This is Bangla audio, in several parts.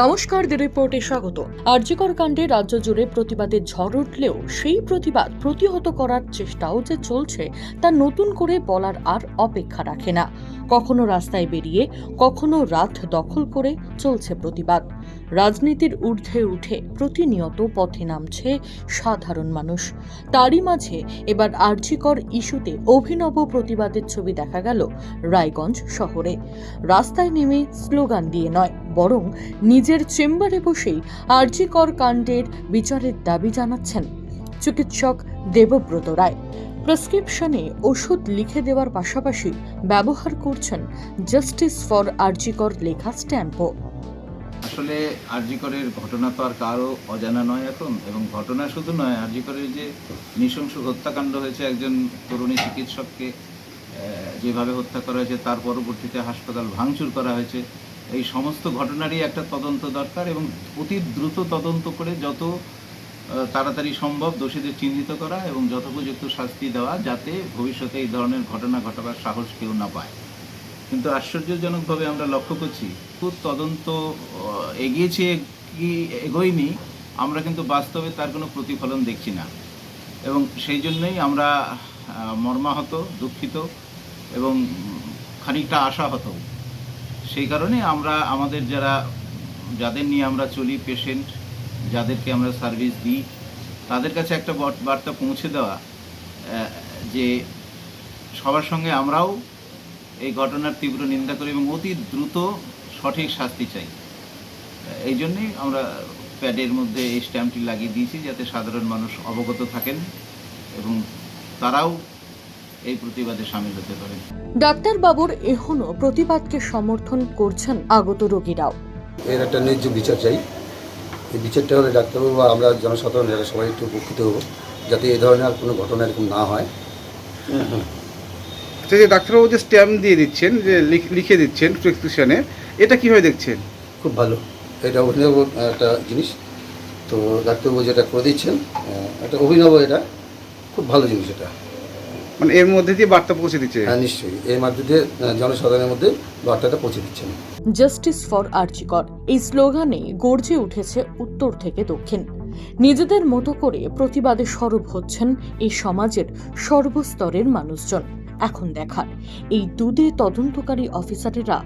নমস্কার দি রিপোর্টে স্বাগত। আরজিকর কাণ্ডে রাজ্য জুড়ে প্রতিবাদের ঝড় উঠলেও সেই প্রতিবাদ প্রতিহত করার চেষ্টাও যে চলছে, তা নতুন করে বলার আর অপেক্ষা রাখে না। কখনো রাস্তায় বেরিয়ে, কখনো রাত দখল করে চলছে প্রতিবাদ। রাজনীতির ঊর্ধ্বে উঠে প্রতিনিয়ত পথে নামছে সাধারণ মানুষ। তারই মাঝে এবার আরজিকর ইস্যুতে অভিনব প্রতিবাদের ছবি দেখা গেল রায়গঞ্জ শহরে। রাস্তায় নেমে স্লোগান দিয়ে নয় বরং নিজের চেম্বারে বসেই আরজিকর কাণ্ডের বিচারের দাবি জানাচ্ছেন চিকিৎসক দেবব্রত রায়। প্রেসক্রিপশনে ওষুধ লিখে দেওয়ার পাশাপাশি ব্যবহার করছেন জাস্টিস ফর আরজিকর লেখা স্ট্যাম্পও। আসলে আরজিকরের ঘটনা তো আর কারও অজানা নয় এখন, এবং ঘটনা শুধু নয়, আরজিকরের যে নৃশংস হত্যাকাণ্ড হয়েছে একজন তরুণী চিকিৎসককে যেভাবে হত্যা করা হয়েছে, তার পরবর্তীতে হাসপাতাল ভাঙচুর করা হয়েছে এই সমস্ত ঘটনারই একটা তদন্ত দরকার এবং অতি দ্রুত তদন্ত করে যত তাড়াতাড়ি সম্ভব দোষীদের চিহ্নিত করা এবং যথোপযুক্ত শাস্তি দেওয়া যাতে ভবিষ্যতে এই ধরনের ঘটনা ঘটাবার সাহস কেউ না পায়। কিন্তু আশ্চর্যজনকভাবে আমরা লক্ষ্য করছি, খুব তদন্ত এগিয়েছে কি এগোয়নি, আমরা কিন্তু বাস্তবে তার কোনো প্রতিফলন দেখছি না। এবং সেই জন্যই আমরা মর্মাহত, দুঃখিত এবং খানিকটা আশাহত। সেই কারণে আমরা, আমাদের যারা, যাদের নিয়ে আমরা চলি পেশেন্ট যাদেরকে আমরা সার্ভিস দিই, তাদের কাছে একটা বার্তা পৌঁছে দেওয়া যে সবার সঙ্গে আমরাও এই ঘটনার তীব্র নিন্দা করি এবং অতি দ্রুত সঠিক শাস্তি চাই। এই জন্যেই আমরা প্যাডের মধ্যে এই স্ট্যাম্পটি লাগিয়ে দিয়েছি যাতে সাধারণ মানুষ অবগত থাকেন এবং তারাও এই প্রতিবাদে সামিল হতে পারেন ডাক্তারবাবুর এখনও প্রতিবাদকে সমর্থন করছেন আগত রোগীরাও। এর একটা ন্যায্য বিচার চাই। এই বিচারটা হলে ডাক্তারবাবু আমরা জনসাধারণ যারা সবাই একটু উপকৃত হব যাতে এই ধরনের আর কোনো ঘটনা এরকম না হয়। আচ্ছা যে ডাক্তারবাবু যে স্ট্যাম্প দিয়ে দিচ্ছেন যে লিখে দিচ্ছেন প্রেসক্রিপশনে এটা কীভাবে দেখছেন? খুব ভালো। এটা অভিনব একটা জিনিস। তো ডাক্তারবাবু যেটা করে দিচ্ছেন একটা অভিনব এটা। খুব ভালো জিনিস এটা। মানে এর মধ্যে দিয়ে বার্তা পৌঁছে দিচ্ছে। হ্যাঁ নিশ্চয়ই। এর মাধ্যমে আহ, জনসাধারণের মধ্যে বার্তাটা পৌঁছে দিচ্ছেন জাস্টিস ফর আর্চিকর এই স্লোগানে গর্জে উঠেছে উত্তর থেকে দক্ষিণ। নিজেদের মতো করে প্রতিবাদে সরব হচ্ছেন এই সমাজের সর্বস্তরের মানুষজন। এখন দেখার এই দুদে তদন্তকারী অফিসারেরা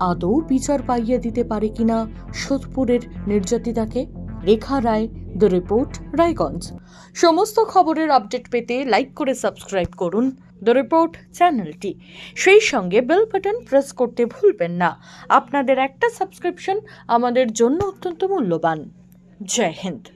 আদৌ বিচার পাইয়ে দিতে পারে কিনা সোদপুরের নির্যাতিতাকে রেখা রায়, দ্য রিপোর্ট, রায়গঞ্জ। সমস্ত খবরের আপডেট পেতে লাইক করে সাবস্ক্রাইব করুন। দ্য রিপোর্ট চ্যানেলটি। সেই সঙ্গে বেল বাটন প্রেস করতে ভুলবেন না। আপনাদের একটা সাবস্ক্রিপশন আমাদের জন্য অত্যন্ত মূল্যবান। জয় হিন্দ।